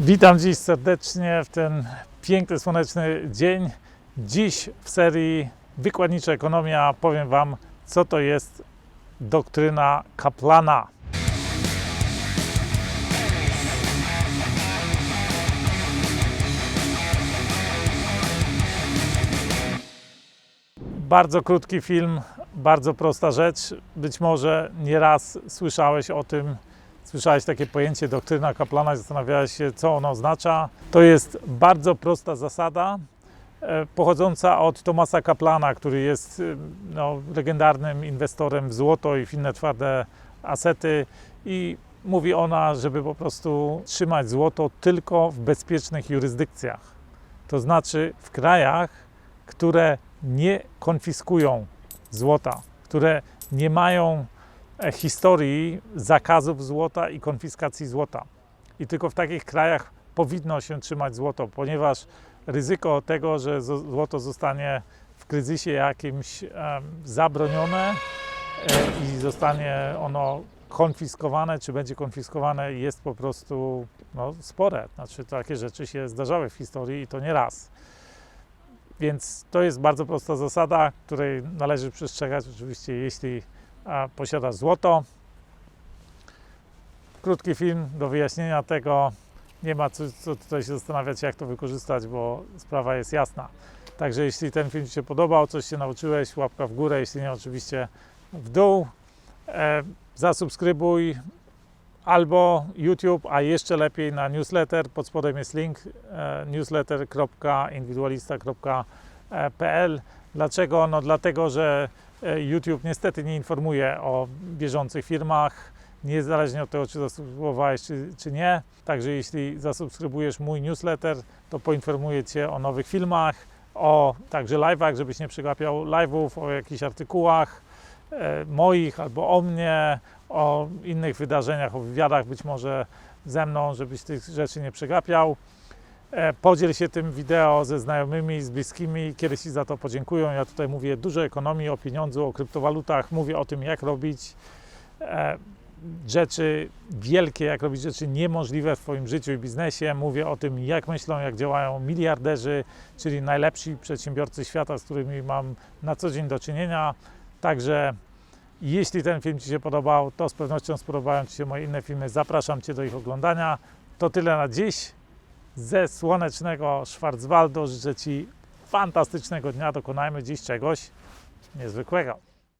Witam dziś serdecznie w ten piękny, słoneczny dzień. Dziś w serii Wykładnicza Ekonomia powiem Wam, co to jest doktryna Kaplana. Bardzo krótki film, bardzo prosta rzecz. Być może nieraz słyszałeś o tym, słyszałeś takie pojęcie doktryna Kaplana i zastanawiałeś się, co ono oznacza. To jest bardzo prosta zasada, e, pochodząca od Tomasa Kaplana, który jest e, no, legendarnym inwestorem w złoto i w inne twarde asety i mówi ona, żeby po prostu trzymać złoto tylko w bezpiecznych jurysdykcjach. To znaczy w krajach, które nie konfiskują złota, które nie mają historii zakazów złota i konfiskacji złota. I tylko w takich krajach powinno się trzymać złoto, ponieważ ryzyko tego, że złoto zostanie w kryzysie jakimś zabronione e, i zostanie ono konfiskowane, czy będzie konfiskowane, jest po prostu no, spore. Znaczy, takie rzeczy się zdarzały w historii i to nie raz. Więc to jest bardzo prosta zasada, której należy przestrzegać, oczywiście, jeśli posiada złoto. Krótki film do wyjaśnienia tego. Nie ma co, co tutaj się zastanawiać, jak to wykorzystać, bo sprawa jest jasna. Także jeśli ten film Ci się podobał, coś się nauczyłeś, łapka w górę, jeśli nie, oczywiście w dół. E, zasubskrybuj albo YouTube, a jeszcze lepiej na newsletter. Pod spodem jest link e, newsletter.indywidualista.pl. Dlaczego? No dlatego, że e, YouTube niestety nie informuje o bieżących firmach, niezależnie od tego, czy zasubskrybowałeś, czy, czy nie. Także jeśli zasubskrybujesz mój newsletter, to poinformuję Cię o nowych filmach, o także live'ach, żebyś nie przegapiał live'ów, o jakichś artykułach e, moich albo o mnie, o innych wydarzeniach, o wywiadach być może ze mną, żebyś tych rzeczy nie przegapiał. E, Podziel się tym wideo ze znajomymi, z bliskimi, kiedyś Ci za to podziękują. Ja tutaj mówię dużo ekonomii, o pieniądzu, o kryptowalutach, mówię o tym, jak robić e, rzeczy wielkie, jak robić rzeczy niemożliwe w Twoim życiu i biznesie. Mówię o tym, jak myślą, jak działają miliarderzy, czyli najlepsi przedsiębiorcy świata, z którymi mam na co dzień do czynienia. Także jeśli ten film Ci się podobał, to z pewnością spodobają Ci się moje inne filmy. Zapraszam Cię do ich oglądania. To tyle na dziś. Ze słonecznego Schwarzwaldu życzę Ci fantastycznego dnia. Dokonajmy dziś czegoś niezwykłego.